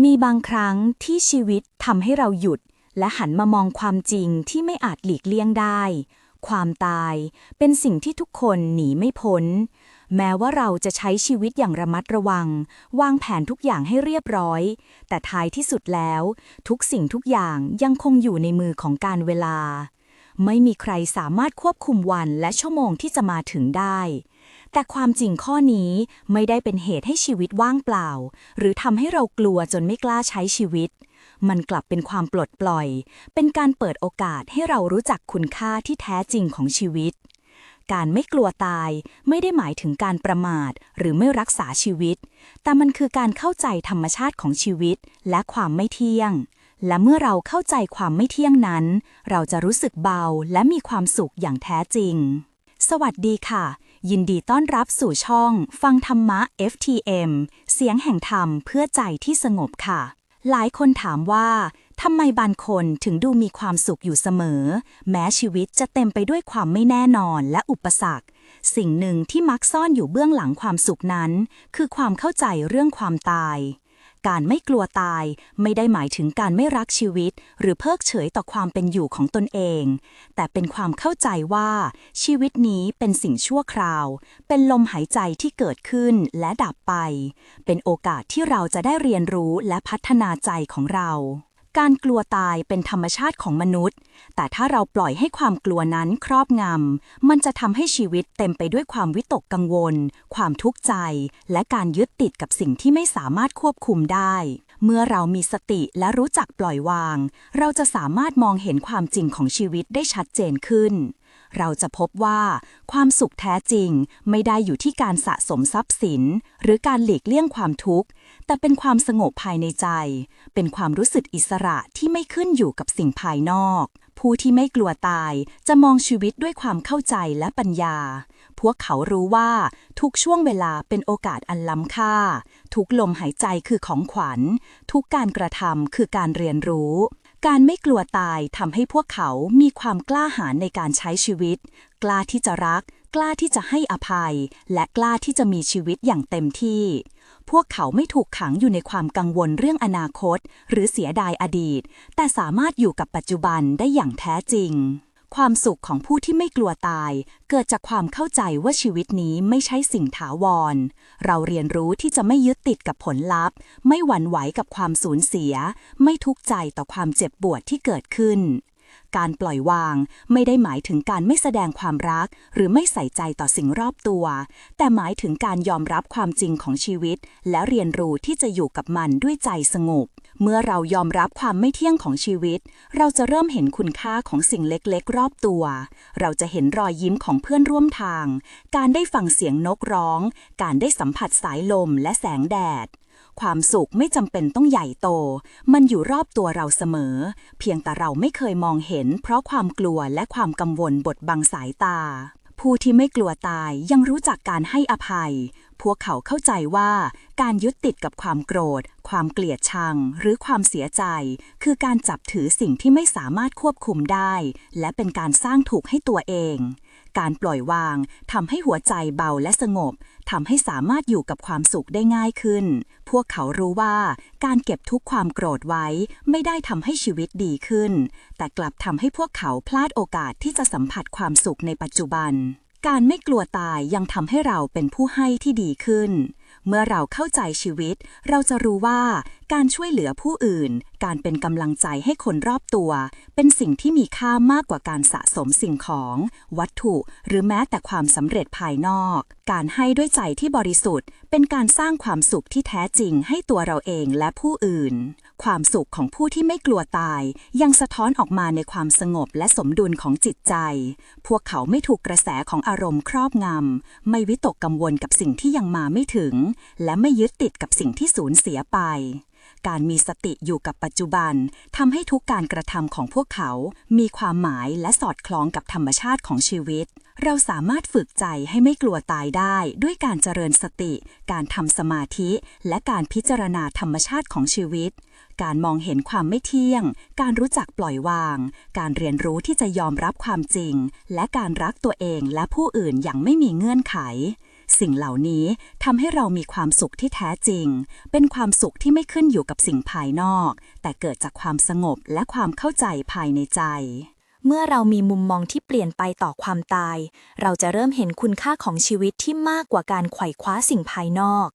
มีบางครั้งที่ชีวิตทำให้เราหยุด และหันมามองความจริงที่ไม่อาจหลีกเลี่ยงได้ ความตายเป็นสิ่งที่ทุกคนหนีไม่พ้น แม้ว่าเราจะใช้ชีวิตอย่างระมัดระวัง วางแผนทุกอย่างให้เรียบร้อย แต่ท้ายที่สุดแล้ว ทุกสิ่งทุกอย่างยังคงอยู่ในมือของการเวลา ไม่มีใครสามารถควบคุมวันและชั่วโมงที่จะมาถึงได้ แต่ความจริงข้อนี้ไม่ได้เป็นเหตุให้ชีวิตว่างเปล่า หรือทำให้เรากลัวจนไม่กล้าใช้ชีวิต มันกลับเป็นความปลดปล่อย เป็นการเปิดโอกาสให้เรารู้จักคุณค่าที่แท้จริงของชีวิต การไม่กลัวตายไม่ได้หมายถึงการประมาทหรือไม่รักษาชีวิต แต่มันคือการเข้าใจธรรมชาติของชีวิตและความไม่เที่ยงและเมื่อเราเข้าใจความไม่เที่ยงนั้น เราจะรู้สึกเบาและมีความสุขอย่างแท้จริง สวัสดีค่ะ ยินดีต้อนรับสู่ช่อง ฟังธรรมะ FTM เสียงแห่งธรรมเพื่อใจที่สงบค่ะ หลายคนถามว่าทำไมบางคนถึงดูมีความสุขอยู่เสมอ แม้ชีวิตจะเต็มไปด้วยความไม่แน่นอนและอุปสรรค สิ่งหนึ่งที่มักซ่อนอยู่เบื้องหลังความสุขนั้น คือความเข้าใจเรื่องความตาย การไม่กลัวตาย ไม่ได้หมายถึงการไม่รักชีวิต หรือเพิกเฉยต่อความเป็นอยู่ของตนเอง แต่เป็นความเข้าใจว่า ชีวิตนี้เป็นสิ่งชั่วคราว เป็นลมหายใจที่เกิดขึ้นและดับไป เป็นโอกาสที่เราจะได้เรียนรู้และพัฒนาใจของเรา การกลัวตายเป็นธรรมชาติของมนุษย์ แต่ถ้าเราปล่อยให้ความกลัวนั้นครอบงำ มันจะทำให้ชีวิตเต็มไปด้วยความวิตกกังวล ความทุกข์ใจ และการยึดติดกับสิ่งที่ไม่สามารถควบคุมได้ เมื่อเรามีสติและรู้จักปล่อยวาง เราจะสามารถมองเห็นความจริงของชีวิตได้ชัดเจนขึ้น เราจะพบว่าความสุขแท้จริงไม่ได้อยู่ที่การสะสมทรัพย์สิน หรือการหลีกเลี่ยงความทุกข์ แต่เป็นความสงบภายในใจ เป็นความรู้สึกอิสระที่ไม่ขึ้นอยู่กับสิ่งภายนอก ผู้ที่ไม่กลัวตายจะมองชีวิตด้วยความเข้าใจและปัญญา พวกเขารู้ว่าทุกช่วงเวลาเป็นโอกาสอันล้ำค่า ทุกลมหายใจคือของขวัญ ทุกการกระทำคือการเรียนรู้ การไม่กลัวตายทำให้พวกเขามีความกล้าหาญในการใช้ชีวิต กล้าที่จะรัก กล้าที่จะให้อภัย และกล้าที่จะมีชีวิตอย่างเต็มที่ พวกเขาไม่ถูกขังอยู่ในความกังวลเรื่องอนาคต หรือเสียดายอดีต แต่สามารถอยู่กับปัจจุบันได้อย่างแท้จริง ความสุขของผู้ที่ไม่กลัวตาย เกิดจากความเข้าใจว่าชีวิตนี้ไม่ใช่สิ่งถาวร เราเรียนรู้ที่จะไม่ยึดติดกับผลลัพธ์ ไม่หวั่นไหวกับความสูญเสีย ไม่ทุกข์ใจต่อความเจ็บปวดที่เกิดขึ้น การปล่อยวางไม่ได้หมายถึงการไม่แสดงความรัก หรือไม่ใส่ใจต่อสิ่งรอบตัว แต่หมายถึงการยอมรับความจริงของชีวิต และเรียนรู้ที่จะอยู่กับมันด้วยใจสงบ เมื่อเรายอมรับความไม่เที่ยงของชีวิต เราจะเริ่มเห็นคุณค่าของสิ่งเล็กๆ รอบตัว เราจะเห็นรอยยิ้มของเพื่อนร่วมทาง การได้ฟังเสียงนกร้อง การได้สัมผัสสายลมและแสงแดด ความสุขไม่จำเป็นต้องใหญ่โต มันอยู่รอบตัวเราเสมอ เพียงแต่เราไม่เคยมองเห็น เพราะความกลัวและความกังวลบดบังสายตา ผู้ที่ไม่กลัวตายยังรู้จักการให้อภัย พวกเขาเข้าใจว่าการยึดติดกับความโกรธ ความเกลียดชัง หรือความเสียใจ คือการจับถือสิ่งที่ไม่สามารถควบคุมได้ และเป็นการสร้างถูกให้ตัวเอง การปล่อยวางทำให้หัวใจเบาและสงบ ทำให้สามารถอยู่กับความสุขได้ง่ายขึ้น พวกเขารู้ว่าการเก็บทุกความโกรธไว้ไม่ได้ทำให้ชีวิตดีขึ้น แต่กลับทำให้พวกเขาพลาดโอกาสที่จะสัมผัสความสุขในปัจจุบัน การไม่กลัวตายยังทำให้เราเป็นผู้ให้ที่ดีขึ้น เมื่อเราเข้าใจชีวิต เราจะรู้ว่าการช่วยเหลือผู้อื่น การเป็นกำลังใจให้คนรอบตัว เป็นสิ่งที่มีค่ามากกว่าการสะสมสิ่งของ วัตถุหรือแม้แต่ความสำเร็จภายนอก การให้ด้วยใจที่บริสุทธิ์ เป็นการสร้างความสุขที่แท้จริงให้ตัวเราเองและผู้อื่น ความสุขของผู้ที่ไม่กลัวตาย ยังสะท้อนออกมาในความสงบและสมดุลของจิตใจ พวกเขาไม่ถูกกระแสของอารมณ์ครอบงำ ไม่วิตกกังวลกับสิ่งที่ยังมาไม่ถึง และไม่ยึดติดกับสิ่งที่สูญเสียไป การมีสติอยู่กับปัจจุบันทำให้ทุกการกระทำของพวกเขา มีความหมายและสอดคล้องกับธรรมชาติของชีวิต เราสามารถฝึกใจให้ไม่กลัวตายได้ ด้วยการเจริญสติ การทำสมาธิ และการพิจารณาธรรมชาติของชีวิต การมองเห็นความไม่เที่ยง การรู้จักปล่อยวาง การเรียนรู้ที่จะยอมรับความจริง และการรักตัวเองและผู้อื่นอย่างไม่มีเงื่อนไข สิ่งเหล่านี้ทำให้เรามีความสุขที่แท้จริง เป็นความสุขที่ไม่ขึ้นอยู่กับสิ่งภายนอก แต่เกิดจากความสงบและความเข้าใจภายในใจ เมื่อเรามีมุมมองที่เปลี่ยนไปต่อความตาย เราจะเริ่มเห็นคุณค่าของชีวิตที่มากกว่าการไขว่คว้าสิ่งภายนอก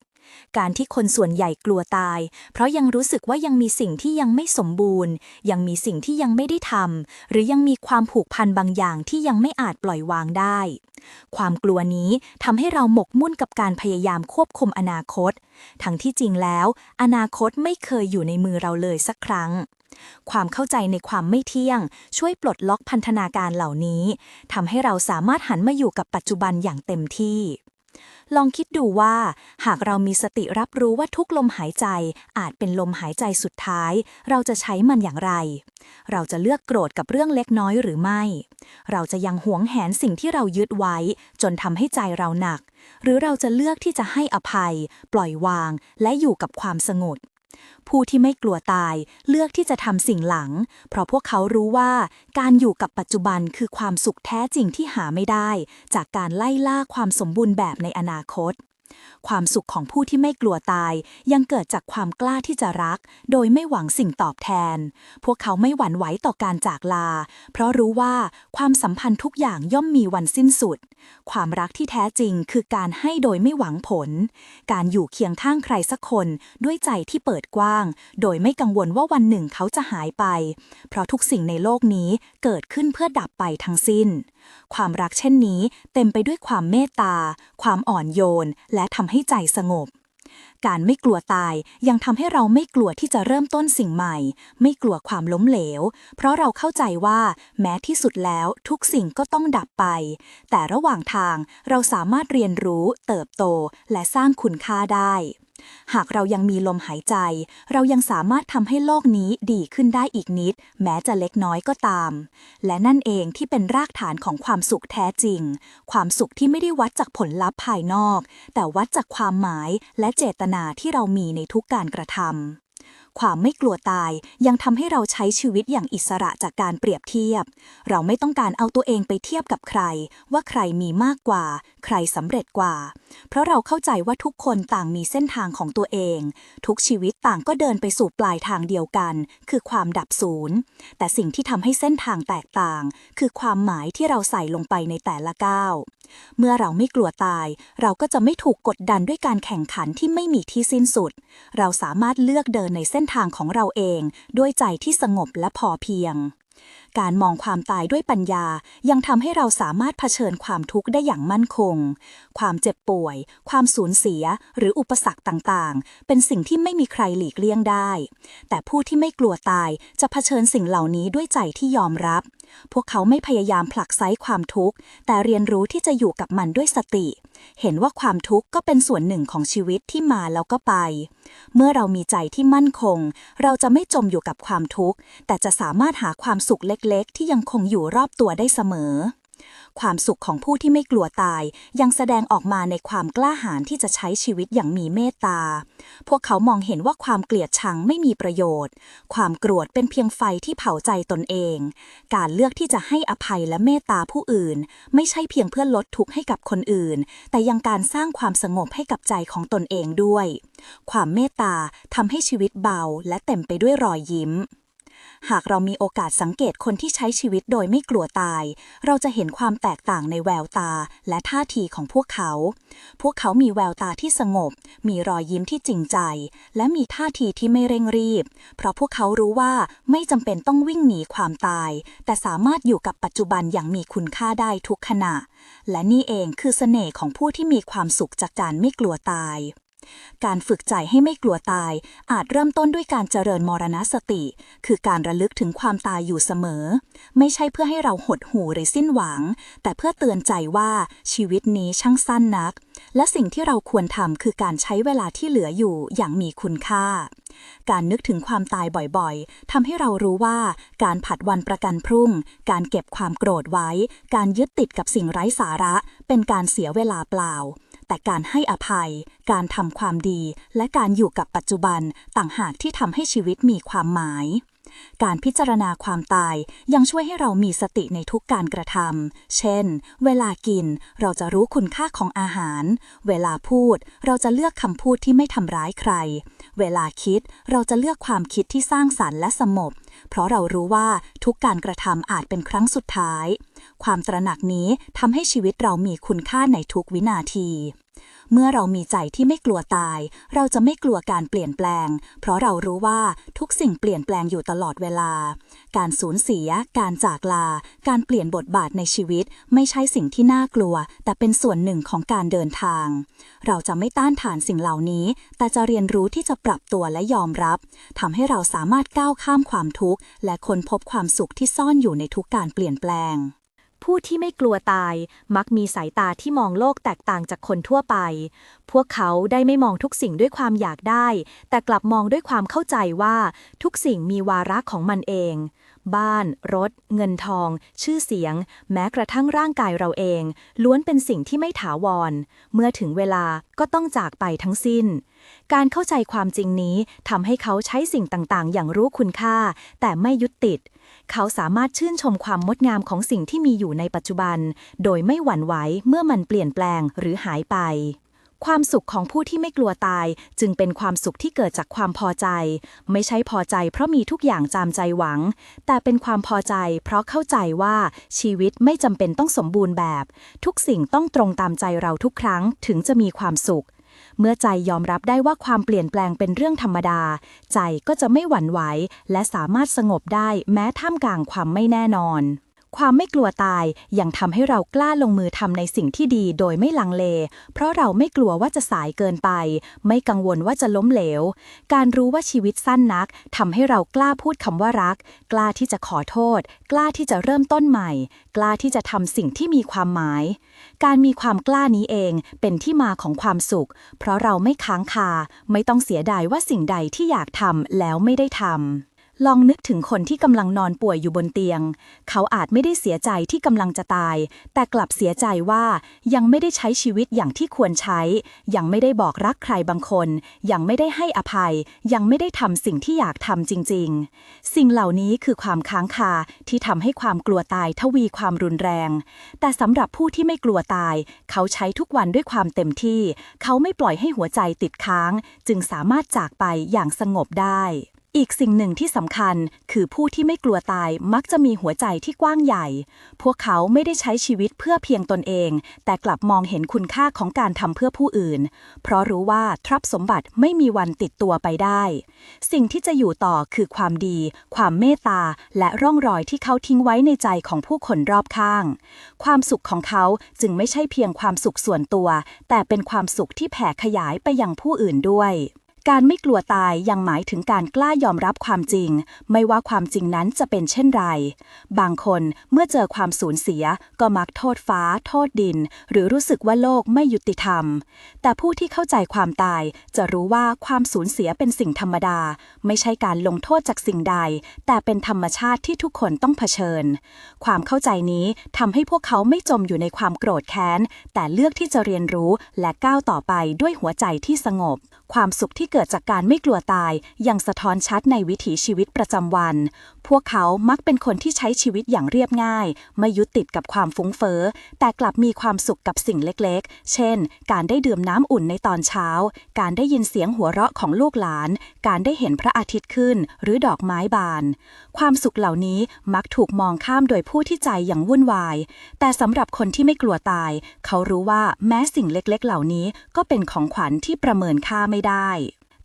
การที่คนส่วนใหญ่กลัวตาย เพราะยังรู้สึกว่ายังมีสิ่งที่ยังไม่สมบูรณ์ ยังมีสิ่งที่ยังไม่ได้ทำหรือยังมีความผูกพันบางอย่างที่ยังไม่อาจปล่อยวางได้ ความกลัวนี้ทำให้เราหมกมุ่นกับการพยายามควบคุมอนาคต ทั้งที่จริงแล้ว อนาคตไม่เคยอยู่ในมือเราเลยสักครั้งความเข้าใจในความไม่เที่ยง ช่วยปลดล็อกพันธนาการเหล่านี้ทำให้เราสามารถหันมาอยู่กับปัจจุบันอย่างเต็มที่ ลองคิดดูว่า หากเรามีสติรับรู้ว่าทุกลมหายใจอาจเป็นลมหายใจสุดท้าย เราจะใช้มันอย่างไร เราจะเลือกโกรธกับเรื่องเล็กน้อยหรือไม่ เราจะยังหวงแหนสิ่งที่เรายึดไว้ จนทำให้ใจเราหนัก หรือเราจะเลือกที่จะให้อภัย ปล่อยวาง และอยู่กับความสงบ ผู้ที่ไม่กลัวตายเลือกที่จะทำสิ่งหลัง เพราะพวกเขารู้ว่าการอยู่กับปัจจุบันคือความสุขแท้จริงที่หาไม่ได้ จากการไล่ล่าความสมบูรณ์แบบในอนาคต ความสุขของผู้ที่ไม่กลัวตาย ยังเกิดจากความกล้าที่จะรัก โดยไม่หวังสิ่งตอบแทน พวกเขาไม่หวั่นไหวต่อการจากลา เพราะรู้ว่าความสัมพันธ์ทุกอย่างย่อมมีวันสิ้นสุด ความรักที่แท้จริงคือการให้โดยไม่หวังผล การอยู่เคียงข้างใครสักคนด้วยใจที่เปิดกว้าง โดยไม่กังวลว่าวันหนึ่งเขาจะหายไป เพราะทุกสิ่งในโลกนี้เกิดขึ้นเพื่อดับไปทั้งสิ้น ความรักเช่นนี้เต็มไปด้วยความเมตตา ความอ่อนโยนและทำให้ใจสงบ การไม่กลัวตายยังทำให้เราไม่กลัวที่จะเริ่มต้นสิ่งใหม่ ไม่กลัวความล้มเหลว เพราะเราเข้าใจว่าแม้ที่สุดแล้วทุกสิ่งก็ต้องดับไป แต่ระหว่างทางเราสามารถเรียนรู้ เติบโต และสร้างคุณค่าได้ หากเรายังมีลมหายใจ เรายังสามารถทำให้โลกนี้ดีขึ้นได้อีกนิด แม้จะเล็กน้อยก็ตาม และนั่นเองที่เป็นรากฐานของความสุขแท้จริง ความสุขที่ไม่ได้วัดจากผลลัพธ์ภายนอก แต่วัดจากความหมายและเจตนาที่เรามีในทุกการกระทำ ความไม่กลัวตาย ยังทำให้เราใช้ชีวิตอย่างอิสระจากการเปรียบเทียบ เราไม่ต้องการเอาตัวเองไปเทียบกับใคร ว่าใครมีมากกว่า ใครสำเร็จกว่า เพราะเราเข้าใจว่าทุกคนต่างมีเส้นทางของตัวเอง ทุกชีวิตต่างก็เดินไปสู่ปลายทางเดียวกัน คือความดับศูนย์แต่สิ่งที่ทำให้เส้นทางแตกต่าง คือความหมายที่เราใส่ลงไปในแต่ละก้าวเมื่อเราไม่กลัวตาย เราก็จะไม่ถูกกดดันด้วยการแข่งขันที่ไม่มีที่สิ้นสุด เราสามารถเลือกเดินในเส้นทางของเราเองด้วยใจที่สงบและพอเพียง การมองความตายด้วยปัญญา ยังทำให้เราสามารถเผชิญความทุกข์ได้อย่างมั่นคง ความเจ็บป่วย ความสูญเสีย หรืออุปสรรคต่างๆ เป็นสิ่งที่ไม่มีใครหลีกเลี่ยงได้ แต่ผู้ที่ไม่กลัวตายจะเผชิญสิ่งเหล่านี้ด้วยใจที่ยอมรับ พวกเขาไม่พยายามผลักไสความทุกข์ แต่เรียนรู้ที่จะอยู่กับมันด้วยสติ เห็นว่าความทุกข์ก็เป็นส่วนหนึ่งของชีวิตที่มาแล้วก็ไป เมื่อเรามีใจที่มั่นคง เราจะไม่จมอยู่กับความทุกข์ แต่จะสามารถหาความสุขเเล็กๆ ที่ยังคงอยู่รอบตัวได้เสมอ ความสุขของผู้ที่ไม่กลัวตายยังแสดงออกมาในความกล้าหาญที่จะใช้ชีวิตอย่างมีเมตตา พวกเขามองเห็นว่าความเกลียดชังไม่มีประโยชน์ ความโกรธเป็นเพียงไฟที่เผาใจตนเอง การเลือกที่จะให้อภัยและเมตตาผู้อื่น ไม่ใช่เพียงเพื่อลดทุกข์ให้กับคนอื่น แต่ยังการสร้างความสงบให้กับใจของตนเองด้วย ความเมตตาทำให้ชีวิตเบาและเต็มไปด้วยรอยยิ้ม หากเรามีโอกาสสังเกตคนที่ใช้ชีวิตโดยไม่กลัวตาย เราจะเห็นความแตกต่างในแววตาและท่าทีของพวกเขา พวกเขามีแววตาที่สงบ มีรอยยิ้มที่จริงใจ และมีท่าทีที่ไม่เร่งรีบ เพราะพวกเขารู้ว่าไม่จำเป็นต้องวิ่งหนีความตาย แต่สามารถอยู่กับปัจจุบันอย่างมีคุณค่าได้ทุกขณะ และนี่เองคือเสน่ห์ของผู้ที่มีความสุขจากการไม่กลัวตาย การฝึกใจให้ไม่กลัวตาย อาจเริ่มต้นด้วยการเจริญมรณสติ คือการระลึกถึงความตายอยู่เสมอ ไม่ใช่เพื่อให้เราหดหู่หรือสิ้นหวัง แต่เพื่อเตือนใจว่าชีวิตนี้ช่างสั้นนัก และสิ่งที่เราควรทำคือการใช้เวลาที่เหลืออยู่อย่างมีคุณค่า การนึกถึงความตายบ่อยๆทำให้เรารู้ว่าการผัดวันประกันพรุ่ง การเก็บความโกรธไว้ การยึดติดกับสิ่งไร้สาระ เป็นการเสียเวลาเปล่า แต่การให้อภัย การทำความดี และการอยู่กับปัจจุบันต่างหากที่ทำให้ชีวิตมีความหมายการพิจารณาความตายยังช่วยให้เรามีสติในทุกการกระทำ เช่น เวลากินเราจะรู้คุณค่าของอาหาร เวลาพูดเราจะเลือกคำพูดที่ไม่ทำร้ายใคร เวลาคิดเราจะเลือกความคิดที่สร้างสรรค์และสงบ เพราะเรารู้ว่าทุกการกระทำอาจเป็นครั้งสุดท้าย ความตระหนักนี้ทำให้ชีวิตเรามีคุณค่าในทุกวินาที เมื่อเรามีใจที่ไม่กลัวตาย เราจะไม่กลัวการเปลี่ยนแปลง เพราะเรารู้ว่าทุกสิ่งเปลี่ยนแปลงอยู่ตลอดเวลา การสูญเสีย การจากลา การเปลี่ยนบทบาทในชีวิต ไม่ใช่สิ่งที่น่ากลัว แต่เป็นส่วนหนึ่งของการเดินทาง เราจะไม่ต้านทานสิ่งเหล่านี้ แต่จะเรียนรู้ที่จะปรับตัวและยอมรับทำให้เราสามารถก้าวข้ามความทุกข์และค้นพบความสุขที่ซ่อนอยู่ในทุกการเปลี่ยนแปลง ผู้ที่ไม่กลัวตายมักมีสายตาที่มองโลกแตกต่างจากคนทั่วไป พวกเขาได้ไม่มองทุกสิ่งด้วยความอยากได้ แต่กลับมองด้วยความเข้าใจว่าทุกสิ่งมีวาระของมันเอง บ้าน รถ เงินทอง ชื่อเสียง แม้กระทั่งร่างกายเราเอง ล้วนเป็นสิ่งที่ไม่ถาวร เมื่อถึงเวลาก็ต้องจากไปทั้งสิ้น การเข้าใจความจริงนี้ทำให้เขาใช้สิ่งต่างๆ อย่างรู้คุณค่า แต่ไม่ยึดติด เขาสามารถชื่นชมความงดงามของสิ่งที่มีอยู่ในปัจจุบัน โดยไม่หวั่นไหวเมื่อมันเปลี่ยนแปลงหรือหายไป ความสุขของผู้ที่ไม่กลัวตาย จึงเป็นความสุขที่เกิดจากความพอใจ ไม่ใช่พอใจเพราะมีทุกอย่างจามใจหวัง แต่เป็นความพอใจเพราะเข้าใจว่าชีวิตไม่จำเป็นต้องสมบูรณ์แบบ ทุกสิ่งต้องตรงตามใจเราทุกครั้งถึงจะมีความสุข เมื่อใจยอมรับได้ว่าความเปลี่ยนแปลงเป็นเรื่องธรรมดา ใจก็จะไม่หวั่นไหว และสามารถสงบได้แม้ท่ามกลางความไม่แน่นอน ความไม่กลัวตายยังทำให้เรากล้าลงมือทำในสิ่งที่ดีโดยไม่ลังเล เพราะเราไม่กลัวว่าจะสายเกินไป ไม่กังวลว่าจะล้มเหลว การรู้ว่าชีวิตสั้นนักทำให้เรากล้าพูดคำว่ารัก กล้าที่จะขอโทษ กล้าที่จะเริ่มต้นใหม่ กล้าที่จะทำสิ่งที่มีความหมาย การมีความกล้านี้เองเป็นที่มาของความสุข เพราะเราไม่ค้างคา ไม่ต้องเสียดายว่าสิ่งใดที่อยากทำแล้วไม่ได้ทำ ลองนึกถึงคนที่กำลังนอนป่วยอยู่บนเตียง เขาอาจไม่ได้เสียใจที่กำลังจะตาย แต่กลับเสียใจว่ายังไม่ได้ใช้ชีวิตอย่างที่ควรใช้ ยังไม่ได้บอกรักใครบางคน ยังไม่ได้ให้อภัย ยังไม่ได้ทำสิ่งที่อยากทำจริง ๆ สิ่งเหล่านี้คือความค้างคาที่ทำให้ความกลัวตายทวีความรุนแรง แต่สำหรับผู้ที่ไม่กลัวตาย เขาใช้ทุกวันด้วยความเต็มที่ เขาไม่ปล่อยให้หัวใจติดค้าง จึงสามารถจากไปอย่างสงบได้ อีกสิ่งหนึ่งที่สำคัญคือผู้ที่ไม่กลัวตายมักจะมีหัวใจที่กว้างใหญ่ พวกเขาไม่ได้ใช้ชีวิตเพื่อเพียงตนเอง แต่กลับมองเห็นคุณค่าของการทำเพื่อผู้อื่น เพราะรู้ว่าทรัพย์สมบัติไม่มีวันติดตัวไปได้ สิ่งที่จะอยู่ต่อคือความดี ความเมตตา และร่องรอยที่เขาทิ้งไว้ในใจของผู้คนรอบข้าง ความสุขของเขาจึงไม่ใช่เพียงความสุขส่วนตัว แต่เป็นความสุขที่แผ่ขยายไปยังผู้อื่นด้วย การไม่กลัวตายยังหมายถึงการกล้ายอมรับความจริง ไม่ว่าความจริงนั้นจะเป็นเช่นไร บางคนเมื่อเจอความสูญเสียก็มักโทษฟ้า โทษดิน หรือรู้สึกว่าโลกไม่ยุติธรรม แต่ผู้ที่เข้าใจความตายจะรู้ว่าความสูญเสียเป็นสิ่งธรรมดา ไม่ใช่การลงโทษจากสิ่งใด แต่เป็นธรรมชาติที่ทุกคนต้องเผชิญ ความเข้าใจนี้ทำให้พวกเขาไม่จมอยู่ในความโกรธแค้น แต่เลือกที่จะเรียนรู้และก้าวต่อไปด้วยหัวใจที่สงบ ความสุขที่เกิดกิดจากการไม่กลัวตายยังสะท้อนชัดในวิถีชีวิตประจำวัน พวกเขามักเป็นคนที่ใช้ชีวิตอย่างเรียบง่าย ไม่ยึดติดกับความฟุ้งเฟ้อ แต่กลับมีความสุขกับสิ่งเล็กๆ เช่น การได้ดื่มน้ำอุ่นในตอนเช้า การได้ยินเสียงหัวเราะของลูกหลาน การได้เห็นพระอาทิตย์ขึ้น หรือดอกไม้บาน ความสุขเหล่านี้มักถูกมองข้ามโดยผู้ที่ใจอย่างวุ่นวาย แต่สำหรับคนที่ไม่กลัวตาย เขารู้ว่าแม้สิ่งเล็กๆ เหล่านี้ก็เป็นของขวัญที่ประเมินค่าไม่ได้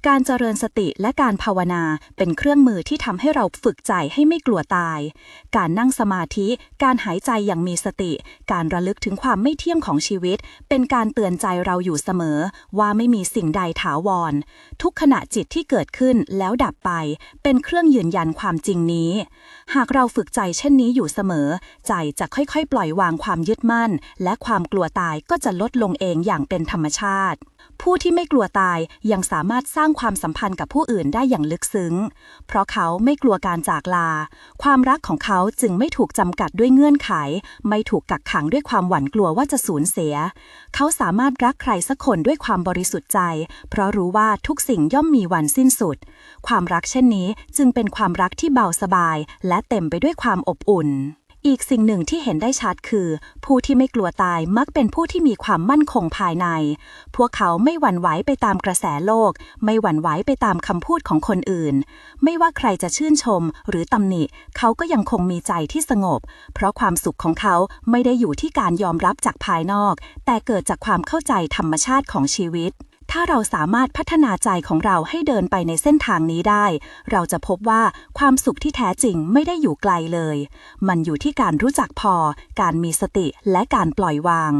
การเจริญสติและการภาวนาเป็นเครื่องมือที่ทำให้เราฝึกใจให้ไม่กลัวตาย การนั่งสมาธิ การหายใจอย่างมีสติ การระลึกถึงความไม่เที่ยงของชีวิต เป็นการเตือนใจเราอยู่เสมอ ว่าไม่มีสิ่งใดถาวร ทุกขณะจิตที่เกิดขึ้นแล้วดับไป เป็นเครื่องยืนยันความจริงนี้ หากเราฝึกใจเช่นนี้อยู่เสมอ ใจจะค่อยๆ ปล่อยวางความยึดมั่น และความกลัวตายก็จะลดลงเองอย่างเป็นธรรมชาติ ผู้ที่ไม่กลัวตายยังสามารถสร้างความสัมพันธ์กับผู้อื่นได้อย่างลึกซึ้ง เพราะเขาไม่กลัวการจากลา ความรักของเขาจึงไม่ถูกจำกัดด้วยเงื่อนไข ไม่ถูกกักขังด้วยความหวั่นกลัวว่าจะสูญเสีย เขาสามารถรักใครสักคนด้วยความบริสุทธิ์ใจ เพราะรู้ว่าทุกสิ่งย่อมมีวันสิ้นสุด ความรักเช่นนี้จึงเป็นความรักที่เบาสบาย และเต็มไปด้วยความอบอุ่น อีกสิ่งหนึ่งที่เห็นได้ชัดคือ ผู้ที่ไม่กลัวตายมักเป็นผู้ที่มีความมั่นคงภายใน พวกเขาไม่หวั่นไหวไปตามกระแสโลก ไม่หวั่นไหวไปตามคำพูดของคนอื่น ไม่ว่าใครจะชื่นชมหรือตำหนิ เขาก็ยังคงมีใจที่สงบ เพราะความสุขของเขาไม่ได้อยู่ที่การยอมรับจากภายนอก แต่เกิดจากความเข้าใจธรรมชาติของชีวิต ถ้าเราสามารถพัฒนาใจของเราให้เดินไปในเส้นทางนี้ได้ เราจะพบว่าความสุขที่แท้จริงไม่ได้อยู่ไกลเลย มันอยู่ที่การรู้จักพอ การมีสติและการปล่อยวาง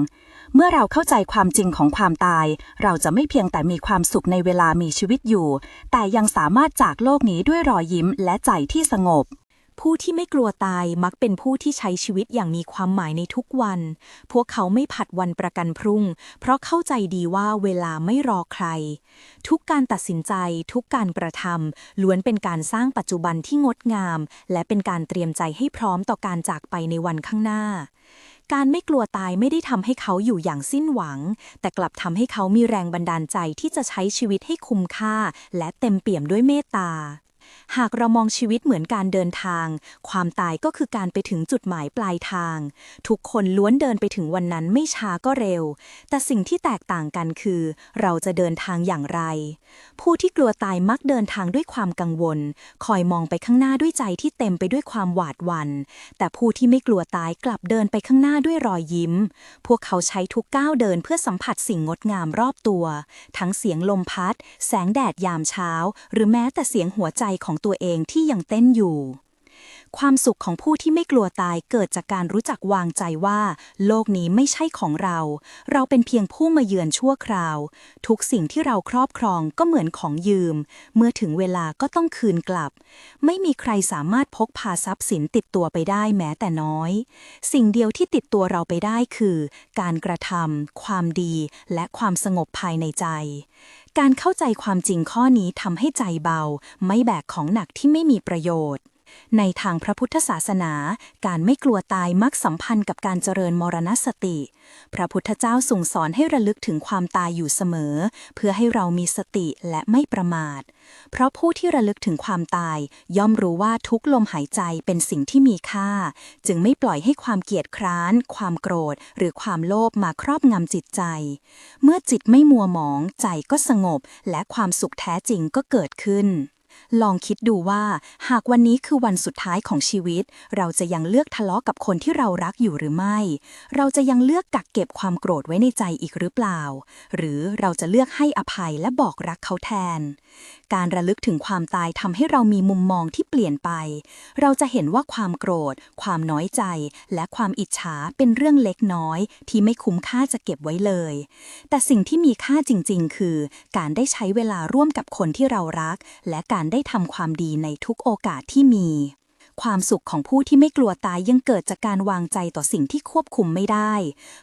เมื่อเราเข้าใจความจริงของความตาย เราจะไม่เพียงแต่มีความสุขในเวลามีชีวิตอยู่ แต่ยังสามารถจากโลกนี้ด้วยรอยยิ้มและใจที่สงบ ผู้ที่ไม่กลัวตายมักเป็นผู้ที่ใช้ชีวิตอย่างมีความหมายในทุกวัน พวกเขาไม่ผัดวันประกันพรุ่ง เพราะเข้าใจดีว่าเวลาไม่รอใคร ทุกการตัดสินใจ ทุกการกระทำล้วนเป็นการสร้างปัจจุบันที่งดงาม และเป็นการเตรียมใจให้พร้อมต่อการจากไปในวันข้างหน้า การไม่กลัวตายไม่ได้ทำให้เขาอยู่อย่างสิ้นหวัง แต่กลับทำให้เขามีแรงบันดาลใจที่จะใช้ชีวิตให้คุ้มค่า และเต็มเปี่ยมด้วยเมตตา หากเรามองชีวิตเหมือนการเดินทาง ความตายก็คือการไปถึงจุดหมายปลายทาง ทุกคนล้วนเดินไปถึงวันนั้นไม่ช้าก็เร็ว แต่สิ่งที่แตกต่างกันคือ เราจะเดินทางอย่างไร ผู้ที่กลัวตายมักเดินทางด้วยความกังวล คอยมองไปข้างหน้าด้วยใจที่เต็มไปด้วยความหวาดหวัน่นแต่ผู้ที่ไม่กลัวตายกลับเดินไปข้างหน้าด้วยรอยยิ้ม พวกเขาใช้ทุกก้าวเดินเพื่อสัมผัสสิ่งงดงามรอบตัว ทั้งเสียงลมพัด แสงแดดยามเช้า หรือแม้แต่เสียงหัวใจของตัวเองที่ยังเต้นอยู่ ความสุขของผู้ที่ไม่กลัวตายเกิดจากการรู้จักวางใจว่า โลกนี้ไม่ใช่ของเรา เราเป็นเพียงผู้มาเยือนชั่วคราว ทุกสิ่งที่เราครอบครองก็เหมือนของยืม เมื่อถึงเวลาก็ต้องคืนกลับ ไม่มีใครสามารถพกพาทรัพย์สินติดตัวไปได้แม้แต่น้อย สิ่งเดียวที่ติดตัวเราไปได้คือ การกระทำความดี และความสงบภายในใจ การเข้าใจความจริงข้อนี้ทำให้ใจเบา ไม่แบกของหนักที่ไม่มีประโยชน์ ในทางพระพุทธศาสนา การไม่กลัวตายมักสัมพันธ์กับการเจริญมรณสติ พระพุทธเจ้าส่งสอนให้ระลึกถึงความตายอยู่เสมอ เพื่อให้เรามีสติและไม่ประมาท เพราะผู้ที่ระลึกถึงความตาย ย่อมรู้ว่าทุกลมหายใจเป็นสิ่งที่มีค่า จึงไม่ปล่อยให้ความเกียจคร้าน ความโกรธ หรือความโลภมาครอบงำจิตใจ เมื่อจิตไม่มัวหมองใจก็สงบ และความสุขแท้จริงก็เกิดขึ้น ลองคิดดูว่า หากวันนี้คือวันสุดท้ายของชีวิต เราจะยังเลือกทะเลาะกับคนที่เรารักอยู่หรือไม่ เราจะยังเลือกกักเก็บความโกรธไว้ในใจอีกหรือเปล่า หรือเราจะเลือกให้อภัยและบอกรักเขาแทน การระลึกถึงความตายทำให้เรามีมุมมองที่เปลี่ยนไป เราจะเห็นว่าความโกรธ ความน้อยใจ และความอิจฉาเป็นเรื่องเล็กน้อย ที่ไม่คุ้มค่าจะเก็บไว้เลย แต่สิ่งที่มีค่าจริง ๆ คือ การได้ใช้เวลาร่วมกับคนที่เรารัก และการได้ทำความดีในทุกโอกาสที่มี ความสุขของผู้ที่ไม่กลัวตายยังเกิดจากการวางใจต่อสิ่งที่ควบคุมไม่ได้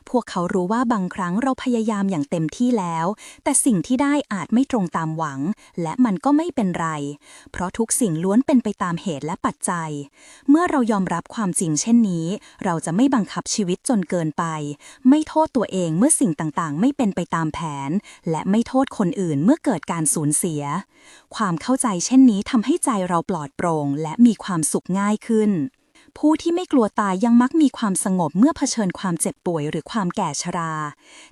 พวกเขารู้ว่าบางครั้งเราพยายามอย่างเต็มที่แล้ว แต่สิ่งที่ได้อาจไม่ตรงตามหวัง และมันก็ไม่เป็นไร เพราะทุกสิ่งล้วนเป็นไปตามเหตุและปัจจัย เมื่อเรายอมรับความจริงเช่นนี้ เราจะไม่บังคับชีวิตจนเกินไป ไม่โทษตัวเองเมื่อสิ่งต่างๆ ไม่เป็นไปตามแผน และไม่โทษคนอื่นเมื่อเกิดการสูญเสีย ความเข้าใจเช่นนี้ทำให้ใจเราปลอดโปร่งและมีความสุขง่ายขึ้น ผู้ที่ไม่กลัวตายยังมักมีความสงบเมื่อเผชิญความเจ็บป่วยหรือความแก่ชรา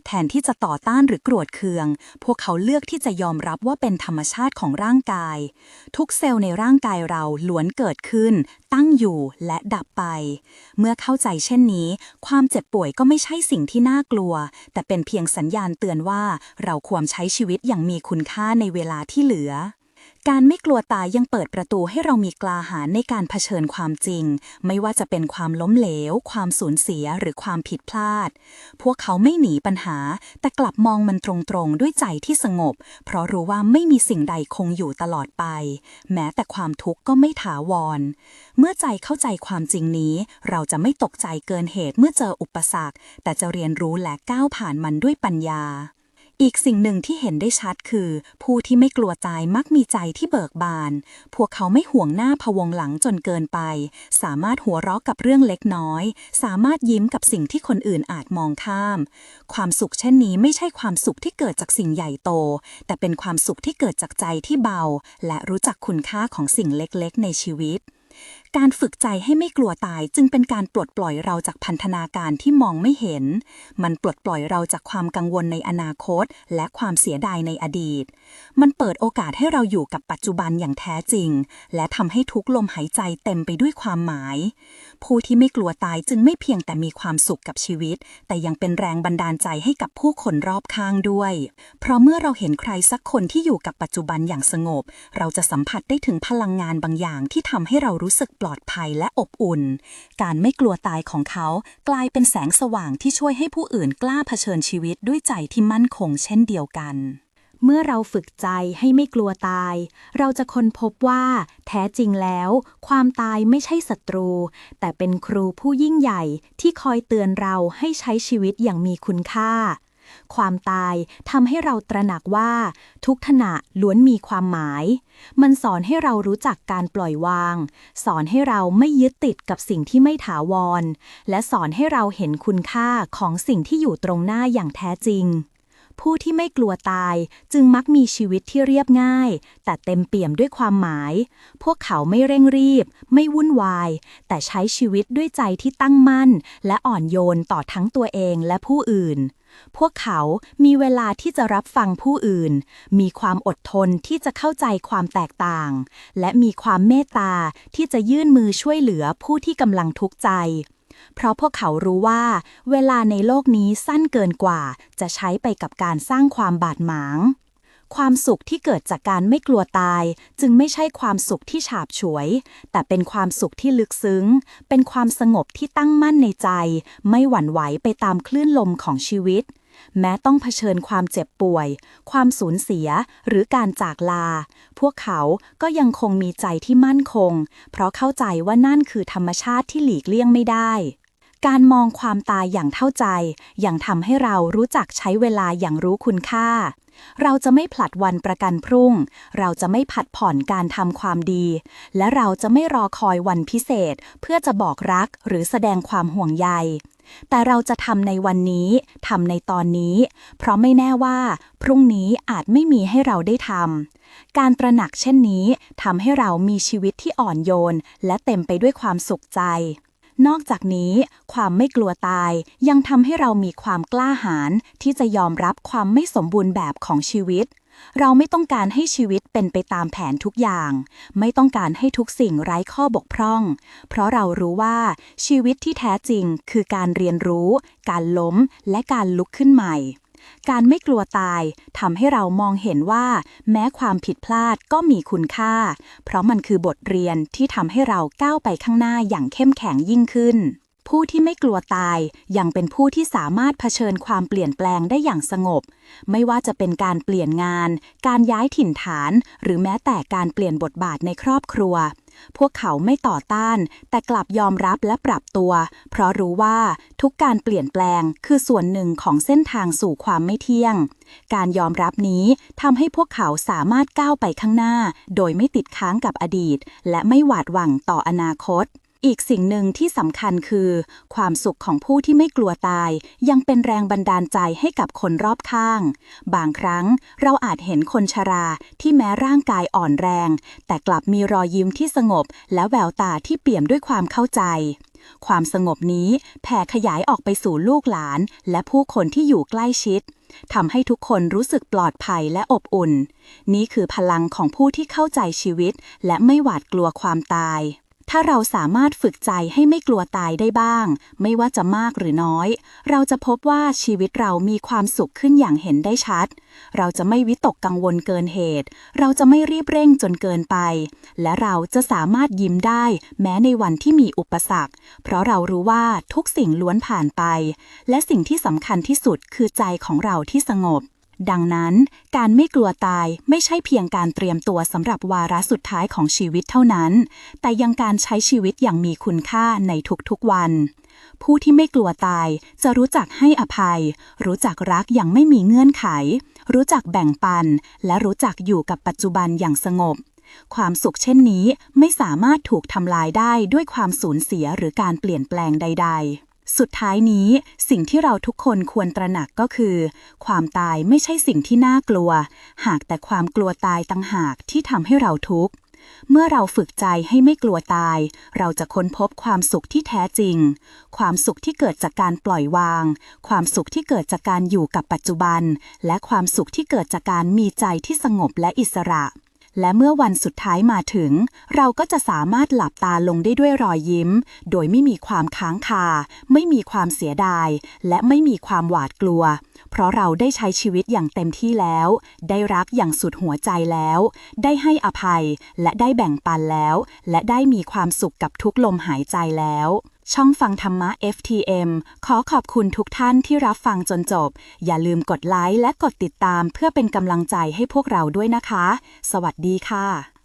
แทนที่จะต่อต้านหรือโกรธเคือง พวกเขาเลือกที่จะยอมรับว่าเป็นธรรมชาติของร่างกาย ทุกเซลล์ในร่างกายเราล้วนเกิดขึ้น ตั้งอยู่และดับไป เมื่อเข้าใจเช่นนี้ ความเจ็บป่วยก็ไม่ใช่สิ่งที่น่ากลัว แต่เป็นเพียงสัญญาณเตือนว่าเราควรใช้ชีวิตอย่างมีคุณค่าในเวลาที่เหลือ การไม่กลัวตายยังเปิดประตูให้เรามีกลาหาญในการเผชิญความจริง ไม่ว่าจะเป็นความล้มเหลว ความสูญเสียหรือความผิดพลาด พวกเขาไม่หนีปัญหา แต่กลับมองมันตรงๆ ด้วยใจที่สงบ เพราะรู้ว่าไม่มีสิ่งใดคงอยู่ตลอดไป แม้แต่ความทุกข์ก็ไม่ถาวร เมื่อใจเข้าใจความจริงนี้ เราจะไม่ตกใจเกินเหตุเมื่อเจออุปสรรค แต่จะเรียนรู้และก้าวผ่านมันด้วยปัญญา อีกสิ่งหนึ่งที่เห็นได้ชัดคือ ผู้ที่ไม่กลัวตายมักมีใจที่เบิกบาน พวกเขาไม่ห่วงหน้าพะวงหลังจนเกินไป สามารถหัวเราะกับเรื่องเล็กน้อย สามารถยิ้มกับสิ่งที่คนอื่นอาจมองข้าม ความสุขเช่นนี้ไม่ใช่ความสุขที่เกิดจากสิ่งใหญ่โต แต่เป็นความสุขที่เกิดจากใจที่เบา และรู้จักคุณค่าของสิ่งเล็กๆ ในชีวิต การฝึกใจให้ไม่กลัวตายจึงเป็นการปลดปล่อยเราจากพันธนาการที่มองไม่เห็น มันปลดปล่อยเราจากความกังวลในอนาคต และความเสียดายในอดีต มันเปิดโอกาสให้เราอยู่กับปัจจุบันอย่างแท้จริง และทำให้ทุกลมหายใจเต็มไปด้วยความหมาย ผู้ที่ไม่กลัวตายจึงไม่เพียงแต่มีความสุขกับชีวิต แต่ยังเป็นแรงบันดาลใจให้กับผู้คนรอบข้างด้วย เพราะเมื่อเราเห็นใครสักคนที่อยู่กับปัจจุบันอย่างสงบ เราจะสัมผัสได้ถึงพลังงานบางอย่างที่ทำให้เรารู้สึกปลอดภัยและอบอุ่น การไม่กลัวตายของเขากลายเป็นแสงสว่างที่ช่วยให้ผู้อื่นกล้าเผชิญชีวิตด้วยใจที่มั่นคงเช่นเดียวกัน เมื่อเราฝึกใจให้ไม่กลัวตาย เราจะค้นพบว่า แท้จริงแล้ว ความตายไม่ใช่ศัตรู แต่เป็นครูผู้ยิ่งใหญ่ที่คอยเตือนเราให้ใช้ชีวิตอย่างมีคุณค่า ความตายทำให้เราตระหนักว่า ทุกขณะล้วนมีความหมาย มันสอนให้เรารู้จักการปล่อยวาง สอนให้เราไม่ยึดติดกับสิ่งที่ไม่ถาวร และสอนให้เราเห็นคุณค่าของสิ่งที่อยู่ตรงหน้าอย่างแท้จริง ผู้ที่ไม่กลัวตายจึงมักมีชีวิตที่เรียบง่าย แต่เต็มเปี่ยมด้วยความหมาย พวกเขาไม่เร่งรีบ ไม่วุ่นวาย แต่ใช้ชีวิตด้วยใจที่ตั้งมั่น และอ่อนโยนต่อทั้งตัวเองและผู้อื่น พวกเขามีเวลาที่จะรับฟังผู้อื่น มีความอดทนที่จะเข้าใจความแตกต่าง และมีความเมตตาที่จะยื่นมือช่วยเหลือผู้ที่กำลังทุกข์ใจ เพราะพวกเขารู้ว่า เวลาในโลกนี้สั้นเกินกว่า จะใช้ไปกับการสร้างความบาดหมาง ความสุขที่เกิดจากการไม่กลัวตาย จึงไม่ใช่ความสุขที่ฉาบฉวย แต่เป็นความสุขที่ลึกซึ้ง เป็นความสงบที่ตั้งมั่นในใจ ไม่หวั่นไหวไปตามคลื่นลมของชีวิต แม้ต้องเผชิญความเจ็บป่วย ความสูญเสียหรือการจากลา พวกเขาก็ยังคงมีใจที่มั่นคง เพราะเข้าใจว่านั่นคือธรรมชาติที่หลีกเลี่ยงไม่ได้การมองความตายอย่างเข้าใจ ยังทำให้เรารู้จักใช้เวลาอย่างรู้คุณค่า เราจะไม่ผลัดวันประกันพรุ่ง เราจะไม่ผัดผ่อนการทำความดี และเราจะไม่รอคอยวันพิเศษ เพื่อจะบอกรักหรือแสดงความห่วงใย แต่เราจะทำในวันนี้ทำในตอนนี้ เพราะไม่แน่ว่า พรุ่งนี้อาจไม่มีให้เราได้ทำการตระหนักเช่นนี้ทำให้เรามีชีวิตที่อ่อนโยน และเต็มไปด้วยความสุขใจ นอกจากนี้ ความไม่กลัวตายยังทำให้เรามีความกล้าหาญที่จะยอมรับความไม่สมบูรณ์แบบของชีวิต เราไม่ต้องการให้ชีวิตเป็นไปตามแผนทุกอย่าง ไม่ต้องการให้ทุกสิ่งไร้ข้อบกพร่อง เพราะเรารู้ว่าชีวิตที่แท้จริงคือการเรียนรู้ การล้ม และการลุกขึ้นใหม่ การไม่กลัวตายทำให้เรามองเห็นว่า แม้ความผิดพลาดก็มีคุณค่า เพราะมันคือบทเรียนที่ทำให้เราก้าวไปข้างหน้าอย่างเข้มแข็งยิ่งขึ้น ผู้ที่ไม่กลัวตายยังเป็นผู้ที่สามารถเผชิญความเปลี่ยนแปลงได้อย่างสงบ ไม่ว่าจะเป็นการเปลี่ยนงาน การย้ายถิ่นฐาน หรือแม้แต่การเปลี่ยนบทบาทในครอบครัว พวกเขาไม่ต่อต้าน แต่กลับยอมรับและปรับตัว เพราะรู้ว่าทุกการเปลี่ยนแปลงคือส่วนหนึ่งของเส้นทางสู่ความไม่เที่ยง การยอมรับนี้ทำให้พวกเขาสามารถก้าวไปข้างหน้า โดยไม่ติดค้างกับอดีต และไม่หวาดหวั่นต่ออนาคต อีกสิ่งหนึ่งที่สำคัญคือ ความสุขของผู้ที่ไม่กลัวตาย ยังเป็นแรงบันดาลใจให้กับคนรอบข้าง บางครั้งเราอาจเห็นคนชราที่แม้ร่างกายอ่อนแรง แต่กลับมีรอยยิ้มที่สงบ และแววตาที่เปี่ยมด้วยความเข้าใจ ความสงบนี้แผ่ขยายออกไปสู่ลูกหลาน และผู้คนที่อยู่ใกล้ชิดทำให้ทุกคนรู้สึกปลอดภัยและอบอุ่น นี่คือพลังของผู้ที่เข้าใจชีวิต และไม่หวาดกลัวความตาย ถ้าเราสามารถฝึกใจให้ไม่กลัวตายได้บ้าง ไม่ว่าจะมากหรือน้อย เราจะพบว่าชีวิตเรามีความสุขขึ้นอย่างเห็นได้ชัด เราจะไม่วิตกกังวลเกินเหตุ เราจะไม่รีบเร่งจนเกินไป และเราจะสามารถยิ้มได้ แม้ในวันที่มีอุปสรรค เพราะเรารู้ว่าทุกสิ่งล้วนผ่านไป และสิ่งที่สำคัญที่สุดคือใจของเราที่สงบ ดังนั้น การไม่กลัวตายไม่ใช่เพียงการเตรียมตัวสำหรับวาระสุดท้ายของชีวิตเท่านั้น แต่ยังการใช้ชีวิตอย่างมีคุณค่าในทุกๆวัน ผู้ที่ไม่กลัวตายจะรู้จักให้อภัย รู้จักรักอย่างไม่มีเงื่อนไข รู้จักแบ่งปัน และรู้จักอยู่กับปัจจุบันอย่างสงบ ความสุขเช่นนี้ไม่สามารถถูกทำลายได้ด้วยความสูญเสียหรือการเปลี่ยนแปลงใด ๆ สุดท้ายนี้สิ่งที่เราทุกคนควรตระหนักก็คือ ความตายไม่ใช่สิ่งที่น่ากลัว หากแต่ความกลัวตายต่างหากที่ทำให้เราทุกข์ เมื่อเราฝึกใจให้ไม่กลัวตาย เราจะค้นพบความสุขที่แท้จริง ความสุขที่เกิดจากการปล่อยวาง ความสุขที่เกิดจากการอยู่กับปัจจุบัน และความสุขที่เกิดจากการมีใจที่สงบและอิสระ และเมื่อวันสุดท้ายมาถึง เราก็จะสามารถหลับตาลงได้ด้วยรอยยิ้ม โดยไม่มีความค้างคา ไม่มีความเสียดาย และไม่มีความหวาดกลัว เพราะเราได้ใช้ชีวิตอย่างเต็มที่แล้ว ได้รักอย่างสุดหัวใจแล้ว ได้ให้อภัย และได้แบ่งปันแล้ว และได้มีความสุขกับทุกลมหายใจแล้ว ช่องฟังธรรมะ FTM ขอขอบคุณทุกท่านที่รับฟังจนจบ อย่าลืมกดไลค์และกดติดตามเพื่อเป็นกำลังใจให้พวกเราด้วยนะคะ สวัสดีค่ะ